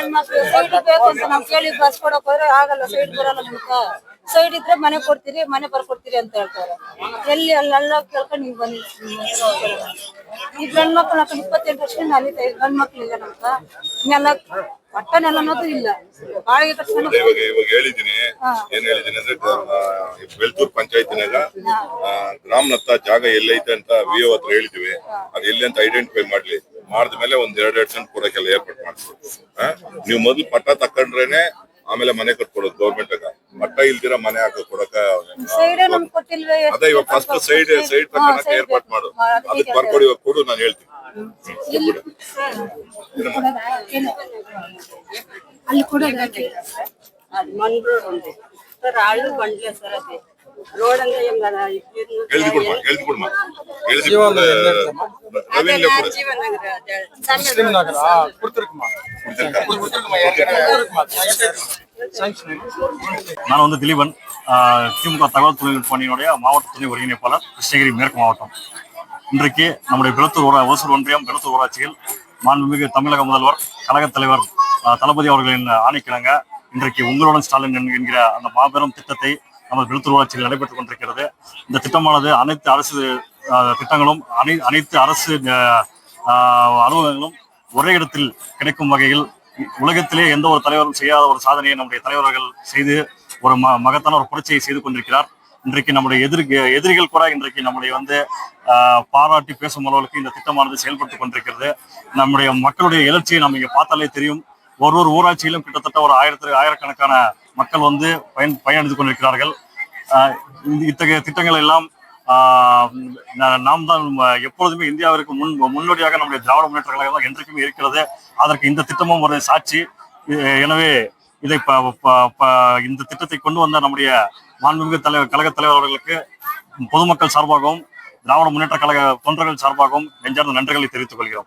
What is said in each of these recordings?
ಇರೋದು ಬಾಡಿಗೆ ಮನೆ ಫ್ರೆಂಡ್ ಮಕ್ಳು ಸೈಡ್ ಬೇಕು ಅಂತ ನಾವು ಕೇಳಿ ಬಸ್ ಕೊಡಕ್ ಹೋದ್ರೆ ಆಗಲ್ಲ ಸೈಡ್ ಬರಲ್ಲ ನಮ್ಗ. ಸೈಡ್ ಇದ್ರೆ ಮನೆ ಕೊಡ್ತೀರಿ ಮನೆ ಬರ್ಕೊಡ್ತೀರಿ ಅಂತ ಹೇಳ್ತಾರೆ. ಎಲ್ಲಿ ಅಲ್ಲೆಲ್ಲ ಕೇಳ್ಕೊಂಡು ನೀವು ಬನ್ನಿ. ಈ ಗಂಡ್ ಮಕ್ಳು ನಾಲ್ಕು ಇಪ್ಪತ್ತೆಂಟು ವರ್ಷದಿಂದ ಅಲ್ಲಿದೆ ಗಂಡ್ ಮಕ್ಳು ಇಲ್ಲ ನಮ್ಗ. ಇನ್ನೆಲ್ಲ ಪಟ್ಟನೆಲ್ಲ ಅನ್ನೋದು ಇಲ್ಲ. ಕಟ್ಕೊಂಡು ಇವಾಗ ಇವಾಗ ಹೇಳಿದೀನಿ ಏನ್ ಅಂದ್ರೆ ಬೆಳ್ತೂರ್ ಪಂಚಾಯತಿನಾಗ ಗ್ರಾಮನತ್ತ ಜಾಗ ಎಲ್ಲೈತೆ ಅಂತ ವಿ ಹತ್ರ ಹೇಳಿದ್ವಿ ಅದು ಎಲ್ಲಿ ಅಂತ ಐಡೆಂಟಿಫೈ ಮಾಡ್ಲಿ. ಮಾಡಿದ ಮೇಲೆ ಒಂದ್ ಎರಡ್ ಎರಡ್ ಸೆಂಟ್ ಕೊಡೋಕೆಲ್ಲ ಏರ್ಪಾಟ್ ಮಾಡಿಸ್ಬೇಕು. ನೀವು ಮೊದ್ಲು ಪಟ್ಟ ತಕೊಂಡ್ರೇನೆ ಆಮೇಲೆ ಮನೆ ಕಟ್ಕೊಡೋದು ಗೌರ್ಮೆಂಟ್ ಪಟ್ಟ ಇಲ್ದಿರ ಮನೆ ಹಾಕ ಕೊಡಕ ಅದೇ ಇವಾಗ ಫಸ್ಟ್ ಸೈಡ್ ಸೈಡ್ ತಕ್ಕ ಏರ್ಪಾಟ್ ಮಾಡು. ಅದಕ್ಕೆ ಬರ್ಕೊಡಿ ಇವಾಗ ಕೊಡು ನಾನು ಹೇಳ್ತೀನಿ. ಅಲ್ಲಿ ಕೂಡ ಸರ್ ಆಳು ಬಂಡ್ಲೆ ಸರ್ ಅದೇ. நான் வந்து திலீபன். திமுக தகவல் தொழில்நுட்ப பணியினுடைய மாவட்ட துணை ஒருங்கிணைப்பாளர் கிருஷ்ணகிரி மேற்கு மாவட்டம். இன்றைக்கு நம்முடைய பெருத்தூர் ஊரா ஓசூர் ஒன்றியம் பெருத்தூர் ஊராட்சியில் மாண்புமிகு தமிழக முதல்வர் கழகத் தலைவர் தளபதி அவர்களின் ஆணைக்கிழங்க இன்றைக்கு உங்களுடன் ஸ்டாலின் என்கிற அந்த மாபெரும் திட்டத்தை நமது விழுத்துருவாட்சியில் நடைபெற்றுக் கொண்டிருக்கிறது. இந்த திட்டமானது அனைத்து அரசு திட்டங்களும் அனை அனைத்து அரசு அலுவலகங்களும் ஒரே இடத்தில் கிடைக்கும் வகையில் உலகத்திலே எந்த ஒரு தலைவரும் செய்யாத ஒரு சாதனையை நம்முடைய தலைவர்கள் செய்து ஒரு ம மகத்தான ஒரு புரட்சியை செய்து கொண்டிருக்கிறார். இன்றைக்கு நம்முடைய எதிரி எதிரிகள் கூட இன்றைக்கு நம்முடைய வந்து பாராட்டி பேசும் அளவுக்கு இந்த திட்டமானது செயல்பட்டு கொண்டிருக்கிறது. நம்முடைய மக்களுடைய எழுச்சியை நம்ம இங்கே பார்த்தாலே தெரியும். ஒரு ஒரு ஊராட்சியிலும் கிட்டத்தட்ட ஒரு ஆயிரத்து ஆயிரக்கணக்கான மக்கள் வந்து பயன் பயனடைந்து கொண்டிருக்கிறார்கள். இத்தகைய திட்டங்கள் எல்லாம் நாம் தான் எப்பொழுதுமே இந்தியாவிற்கு முன் முன்னோடியாக நம்முடைய திராவிட முன்னேற்ற கழகம் தான் என்றைக்குமே இருக்கிறது. அதற்கு இந்த திட்டமும் ஒரு சாட்சி. எனவே இதை ப- ப- ப- இந்த திட்டத்தை கொண்டு வந்த நம்முடைய மாண்புமிகு தலைவர் கழக தலைவர் அவர்களுக்கு பொதுமக்கள் சார்பாகவும் திராவிட முன்னேற்ற கழக தொண்டர்கள் சார்பாகவும் நெஞ்சார்ந்த நன்றிகளை தெரிவித்துக் கொள்கிறோம்.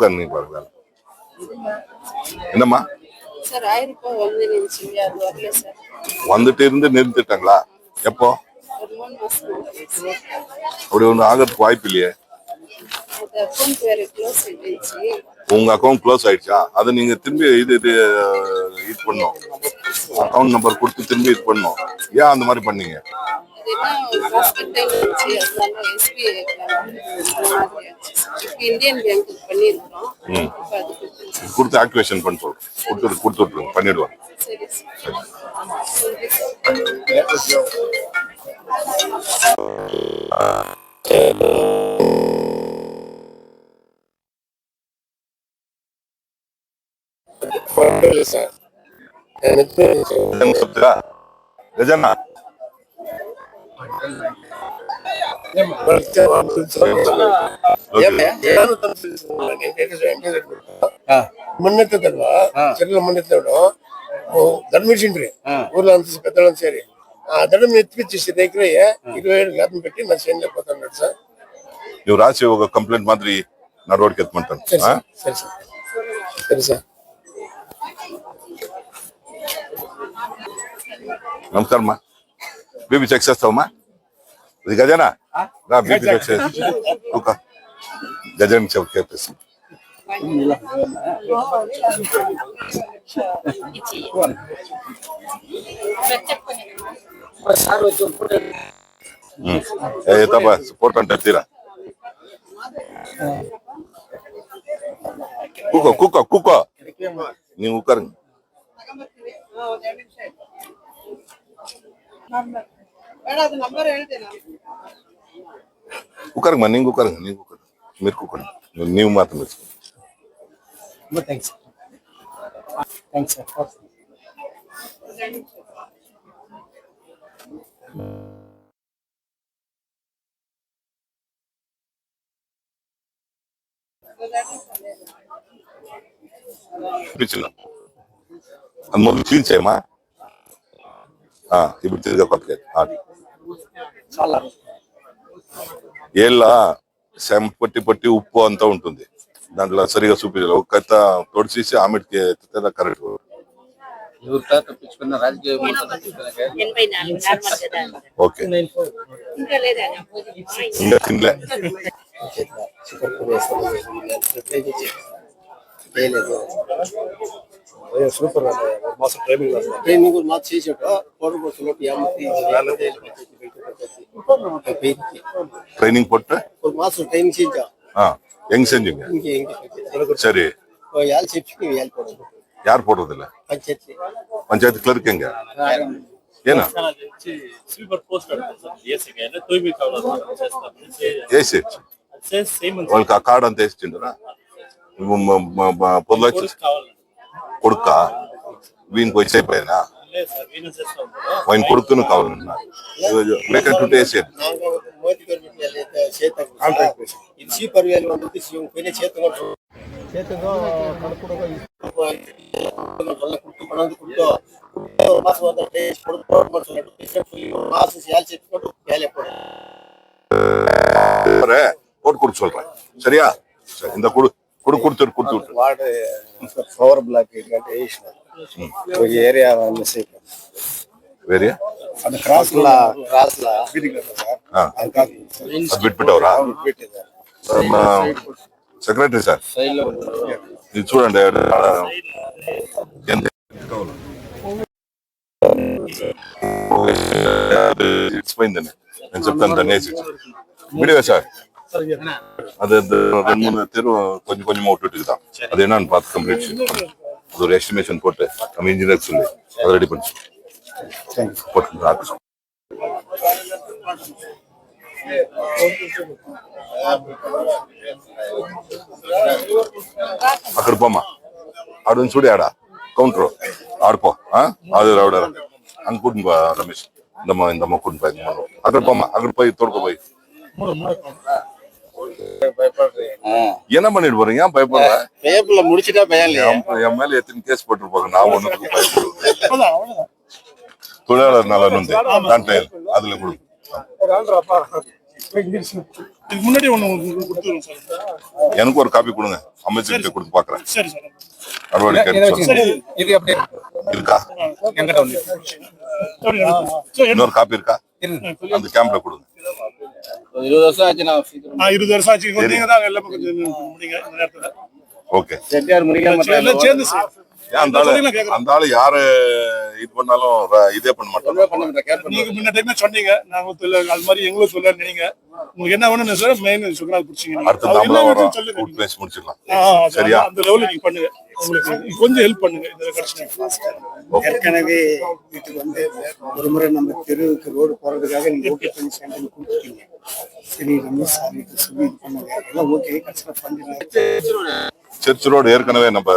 உட்காருங்க பாருங்க என்னம்மா? வந்துட்டு இருந்து நிறுத்திட்டாங்களா? எப்போ? அப்படி ஒண்ணு ஆகிறதுக்கு வாய்ப்பு இல்லையே. உங்க அக்கௌண்ட் க்ளோஸ் ஆயிடுச்சா? அதை நீங்க திரும்பி இது இது இது பண்ணும் அக்கௌண்ட் நம்பர் கொடுத்து திரும்பி இது பண்ணும் ஏன் அந்த மாதிரி பண்ணீங்க? இது என்ன ஃபர்ஸ்ட் கொடுத்து ஆக்டிவேஷன் பண்ண கொடுத்து கொடுத்து விட்ருங்க சரி சார். எனக்கு ಹೆಂಗ್ ಗೊತ್ತಾ ಗಜನ ಬರ್ತೆ ಏನು మన్నెత్తదల్వా చెరువులో మన్నెత్తాడు దండం పెట్టిండ్రి ఊర్లో అంత పెద్దలను చేరి ఆ దండం ఎత్తిపించేసి దగ్గర ఇరవై ఏడు జ్ఞాపం పెట్టి నా చేయని లేకపోతున్నాడు సార్ ನೀವು ರಾಶಿ ಹೋಗೋ ಕಂಪ್ಲೇಂಟ್ ಮಾದ್ರಿ ನಡವಳಿಕೆ ಎತ್ಕೊಂತಾನೆ సరే సార్ సరే సార్ సరే sir నమస్కారమ్మా Bibi Texas Toma. Zika jana? Na Bibi Texas. Luka. Jajan mchabukia pesa. Eh, tapa support Kuka, ಕುಕ್ಕರ್ಗಮ್ಮ ನಿಂಗೆ ಕುಕ್ಕರ್ಗ ನೀವು ಕುಕ್ಕರ್ మీరు కుక్కండి నీవు మాత్రం మీరు థ్యాంక్స్ థ్యాంక్స్ సార్ అది మొదలు క్లీన్ చేయమా ఇప్పుడు తిరిగి కొట్టలేదు ఏళ్ళ శం పట్టి పట్టి ఉప్పు అంతా ఉంటుంది. దాంట్లో సరిగా చూపించాలి ఒక కథ తొడిసేసి ఆమెకి కరెక్ట్ ఓకే. ఇంకా తినలే. చేయలేదు సూపర్ ఒక మాసం ట్రైనింగ్ ట్రైనింగ్ ఒక మాసం చేసాడు పౌడర్ కోసం ட்ரைனிங் போட்டு ஒரு மாசம் ட்ரைனிங் செஞ்சா ஆ எங்க செஞ்சீங்க இங்கே சரி யார் யார் போடுறது யார் போடுறது இல்ல பஞ்சாயத்து பஞ்சாயத்து கிளர்க் எங்க ఏనా ఏసీ వాళ్ళకి ఆ కార్డు అంతా వేసిండరా పొద్దులో కావాలి కొడుక వీనికి వచ్చి అయిపోయినా లేదు సార్ వీణ చేస్తాం ఆయన కొడుకును కావాలన్నా లేకుంటే వేసేది நாங்க மோதி கவர்மெண்ட் சேர்த்தாங்க இது சீப்பர் வேலை வந்து பெரிய சேர்த்து சேர்த்துக்கோ கணக்குடுக்கோ நல்லா குட்டு கொண்டாந்து கொடுத்தோம் ஒரு மாசம் வந்து டேஸ்ட் கொடுத்தோம் சொல்லிட்டு ஒரு மாசம் சேல் சேர்த்து கொண்டு வேலையை போடும் போட்டு கொடுத்து சொல்றேன் சரியா சரி இந்த கொடு ఇప్పుడు కుడుతురు కుడుతుంటారు వార్డ్ ఫ్లోర్ బ్లాక్ ఏంటంటే వేసినారు ఏరియా మిస్టేక్ ఏరియా? అది క్రాస్ లా క్రాస్ లా. అది బిట్బిట్టవరా సెక్రటరీ సార్. ఇది చూడండి ఎక్స్పోయిందండి నేను చెప్తాను దాన్ని వేసి. Video sir. அது இந்த ரெண்டு மூணு தெரு கொஞ்சம் கொஞ்சமா விட்டுட்டு தான் அது என்னன்னு பார்த்து கம்ப்ளீட் அது ஒரு எஸ்டிமேஷன் போட்டு நம்ம இன்ஜினியர் சொல்லி அதை ரெடி பண்ணி போட்டு ஆக்கு. అక్కడ పోమ్మా ఆడు నుంచి చూడు ఆడ కౌంటర్ ఆడిపో ఆ? అది రావడ అనుకుంటు పో రమేష్ ఇందమ్మ ఇందమ్మ కూడిని పోయి మనం అక్కడ పోమ్మా అక్కడ పోయి తోడుకోపోయి என்ன பண்ணிட்டு போறீங்க? ஏன் பயப்படுற? பேப்பர்ல முடிச்சிட்டா பயம் என் மேல எத்தனை கேஸ் போட்டிருப்பாங்க? நான் ஒண்ணுக்கு தொழிலாளர் நலன் வந்து அதுல உங்களுக்கு கொடுத்துருவோம் சார். எனக்கு ஒரு காப்பி கொடுங்க. அமைச்சர்கிட்ட கொடுத்து பாக்குறேன். சரி சார். நடவடிக்கை சரி இது அப்படியே இருக்கா? எங்கிட்ட வந்து சரி சரி இன்னொரு காப்பி இருக்கா? அந்த கேம்ப்ல கொடுங்க. இருபது வருஷம் ஆச்சு நான் இருபது வருஷம் ஆச்சு. நீங்க தான் எல்லாமே கொஞ்சம் முடிங்க இந்த நேரத்துல. ஓகே சேர்ந்து அந்த ஆளு அந்த ஆளு யாரு இது பண்ணாலும் இதே பண்ண பண்ண நீங்க முன்ன டைமே சொன்னீங்க. நாங்க அது மாதிரி எங்களும் சொல்ல நினைங்க உங்களுக்கு என்ன வேணும்னு சார் மெயின் சுகரால் பிடிச்சிங்க. அடுத்து பேசி முடிச்சிடலாம். சரியா? அந்த லெவல்ல நீங்க பண்ணுங்க. உங்களுக்கு கொஞ்சம் ஹெல்ப் பண்ணுங்க. இந்த கிடைச்சிங்க ஏற்கனவே வீட்டுக்கு வந்து ஒரு முறை நம்ம தெருவுக்கு ரோடு போறதுக்காக நீங்க ஓகே பண்ணி கொடுத்துட்டீங்க. சரி நம்ம சார் சொல்லி இது பண்ணுங்க. எல்லாம் ஓகே கடைசியில் சர்ச் ரோடு ஏற்கனவே நம்ம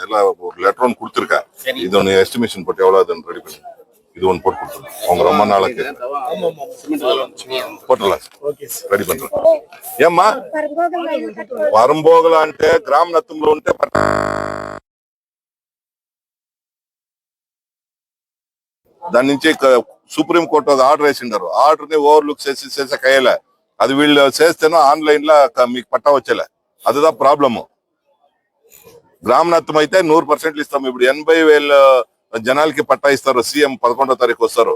எல்லாம் ஒரு லெட்டர் ஒன்று கொடுத்துருக்கேன் இது ஒன்று எஸ்டிமேஷன் போட்டு எவ்வளோ அதுன்னு ரெடி பண்ணி. இது ஒன்று போட்டு கொடுத்துருங்க அவங்க ரொம்ப நாளைக்கு போட்டுடலாம். రెడీ పండుగ ఏమ్మా వరంబోగల అంటే గ్రామ నత్తంలో ఉంటే దాని నుంచి సుప్రీం కోర్టు ఆర్డర్ వేసిండారు ఆర్డర్ని ఓవర్ లుక్ చేసి చేసే కయ్యలే అది వీళ్ళు చేస్తేనో ఆన్లైన్లో మీకు పట్టా వచ్చేలే అదిదా ప్రాబ్లము గ్రామనత్తం అయితే నూరు పర్సెంట్లు ఇస్తాం ఇప్పుడు ఎనభై వేల జనాలకి పట్టా ఇస్తారు సీఎం పదకొండో తారీఖు వస్తారు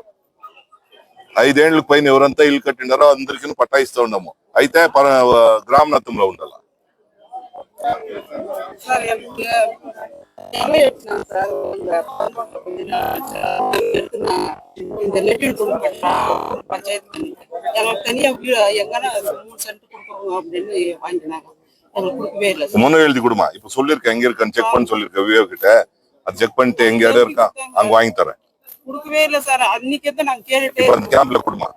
ఐదేళ్లకు పైన ఎవరంతా ఇల్లు కట్టిండారో అందరికి పట్టా ఇస్తూ ఉన్నాము అయితే ప- గ్రామనత్తంలో ఉండాలి சார் எனக்கு எங்க எடுத்துனாங்க சார் இந்த பம்பரம் கொஞ்ச நாள் எடுத்துனாங்க. இந்த லெட்டின் குடும்பம் பஞ்சாயத்து எங்களுக்கு தனியா வீடு எங்கன்னா மூணு சென்ட் கொடுக்குறோம் அப்படின்னு வாங்கினாங்க முன்ன எழுதி கொடுமா. இப்ப சொல்லிருக்கேன் எங்க இருக்கான்னு செக் பண்ண சொல்லிருக்கேன் விவேக் கிட்ட. அது செக் பண்ணிட்டு எங்க இடம் இருக்கா அங்க வாங்கி தரேன். கொடுக்கவே இல்லை சார் அன்னைக்கே தான் நாங்க கேட்டுட்டே இப்ப அந்த கேம்ப்ல கொடுமா.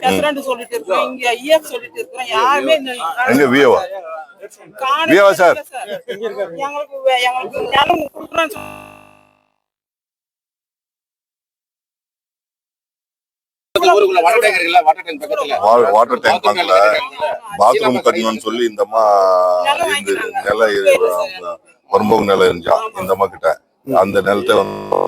பிரசிடண்ட் சொல்லிட்டு இருக்கோம் இங்க ஐயா சொல்லிட்டு இருக்கோம் யாருமே எங்க சார் எங்களுக்கு எங்களுக்கு நிலம் சொல்லி ஊருக்குள்ள வாட்டர் டேங்க் இருக்குல்ல வாட்டர் டேங்க் பக்கத்துல. வாட்டர் டேங்க் பக்கத்துல பாத்ரூம் கட்டணும்னு சொல்லி இந்த அம்மா இந்த நில வரும்போது நிலம் இருந்துச்சா? இந்த அம்மா கிட்ட. அந்த நிலத்தை வந்து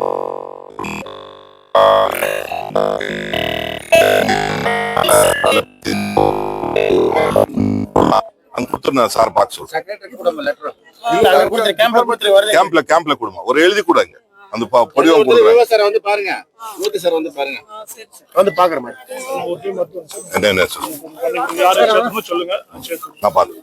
அங்க கொடுத்துருந்தேன் சார் பார்க்க சொல்றேன். கேம்ப்ல கேம்ப்ல கேம்ப்ல கொடுமா. ஒரு எழுதி கொடுங்க அந்த ப- படிவம் கொடுக்குறேன். விவசாயம் வந்து பாருங்க. மூர்த்தி சார் வந்து பாருங்க. வந்து பாக்குற மாதிரி. வந்து சொல்லுங்க. நான் பாத்து